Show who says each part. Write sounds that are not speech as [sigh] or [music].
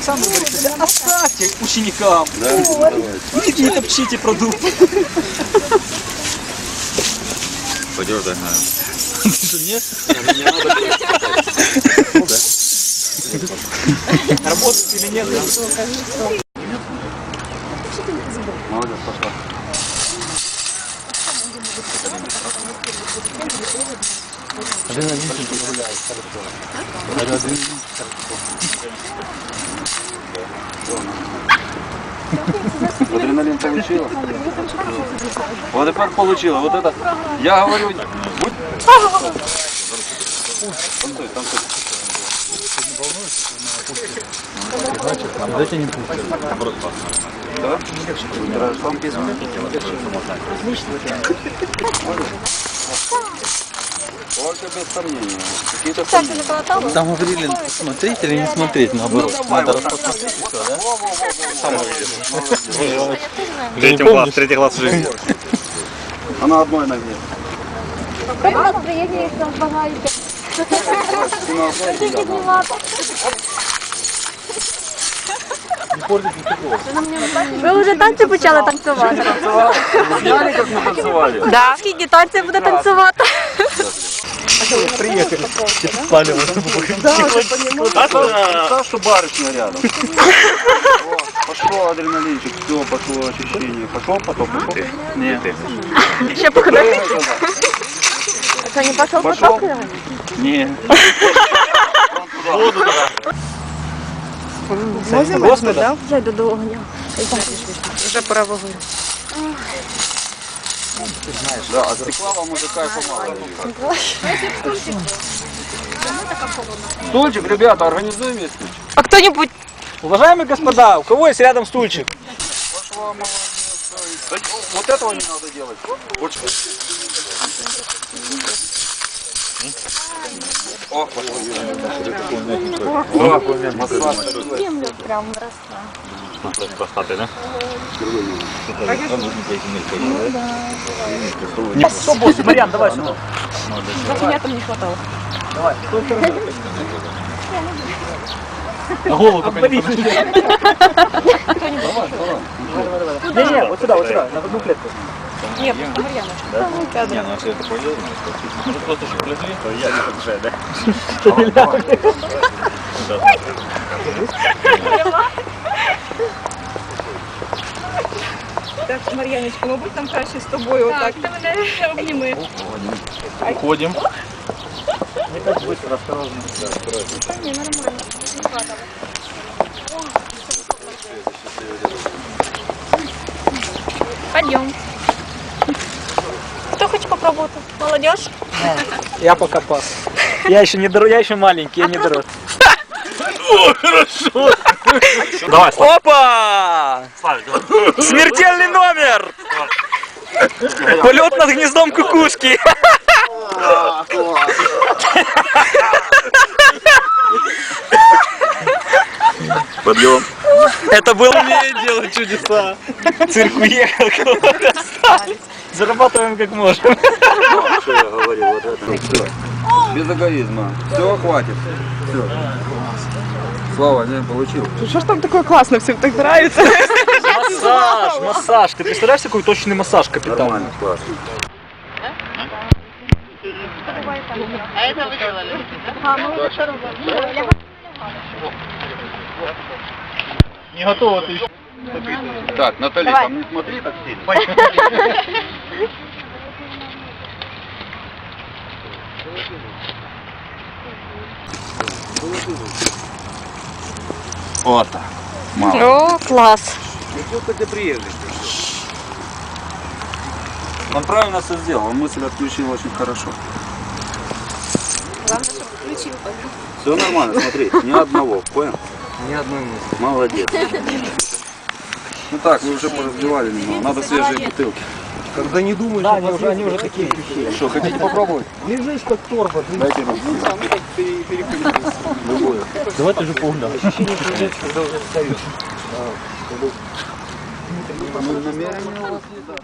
Speaker 1: Александр Борисович, оставьте ученикам. Идите не топчите продукты.
Speaker 2: Пойдешь догнаю.
Speaker 1: Нет? Работать или нет?
Speaker 2: Молодец, пошла. Адреналин получила? Вот теперь получила. Вот это. Я говорю, будь... Танцуй, танцуй. Да? Выбираешь сам песню? Только без сомнения. Какие-то сомнения.
Speaker 3: Там говорили, смотреть или не смотреть, наоборот. Надо распознать.
Speaker 2: Третий класс, третий класс жизни. А на одной ноге.
Speaker 4: Нас приємні, як нам багаєте.
Speaker 2: Ты на одной
Speaker 4: Тільки знімати. Ви вже танці почали танцювати?
Speaker 2: Сняли, как мы танцевали?
Speaker 4: Да. Скільки танців буде танцювати?
Speaker 2: Представь, что барышня рядом. [laughs] Пошел адреналинчик, все, пошло очищение. Пошел потом, пошел? Нет. Прыгай туда.
Speaker 4: Це не
Speaker 2: Пошел?
Speaker 4: поток?
Speaker 2: Нет.
Speaker 1: Господи,
Speaker 4: Я йду до огня. Вже пора вогонь.
Speaker 2: Да, от стекла вам уже кайфа мало. Стульчик, ребята, организуем мне стульчик.
Speaker 4: А хто-нибудь
Speaker 1: уважаемые господа, у кого есть рядом стульчик?
Speaker 2: Да, Вот этого не надо делать. Вот что. О, пошло. О,
Speaker 4: землю прям росла?
Speaker 1: Что, босс, Марьян, давай сюда.
Speaker 4: Как меня там не хватало.
Speaker 1: Давай. На голову только не подожди. Не, не, вот сюда, вот сюда, на одну клетку.
Speaker 4: Ні, просто Мар'яна.
Speaker 2: Не, ну если это поедем, может просто же пришли, то я не подъезжаю, да? [laughs]
Speaker 5: Так, Мар'яночка, мабуть, там краще з тобою отак. Ти мене обніми.
Speaker 1: Уходим. Не так быстро, осторожно.
Speaker 4: Пойдем. Кто хочет попробовать? Молодежь?
Speaker 1: Я пока пас. Я еще не дор... я еще маленький, я не дорос. [laughs] О, хорошо. Давай, Опа! Смертельный номер! Полет над гнездом кукушки.
Speaker 2: Подъем.
Speaker 1: Это был умеет делать чудеса. Цирк уехал, кого-то. Зарабатываем как можем.
Speaker 2: Что я говорил, вот это. Все. Без эгоизма. Все, хватит. Все. Слава, не получил.
Speaker 5: Що ж там таке класно, всім так нравится?
Speaker 1: Массаж, массаж. Ты представляешь, какой точный массаж, капитан?
Speaker 2: Нормально, классно.
Speaker 1: Не готово ты еще.
Speaker 2: Так, Натали, там не смотри так сильно. Вот так. Мало.
Speaker 4: О, класс.
Speaker 2: Ну, хотя приезжий. Он правильно все сделал, он мысль отключил очень хорошо.
Speaker 5: Главное, щоб включив.
Speaker 2: Все нормально, смотри, ни одного, понял?
Speaker 3: Ни одной мысли.
Speaker 2: Молодец. Ну так, вы уже поразбивали немного, надо свежие бутылки.
Speaker 3: Когда не думаешь,
Speaker 1: Да, они уже, они уже такие сухие.
Speaker 2: Что, хотите попробовать?
Speaker 3: лежишь как торба.
Speaker 2: Дайте руку. Любую.
Speaker 3: Давай ты же погнал.
Speaker 2: Ну, намерения у вас не так.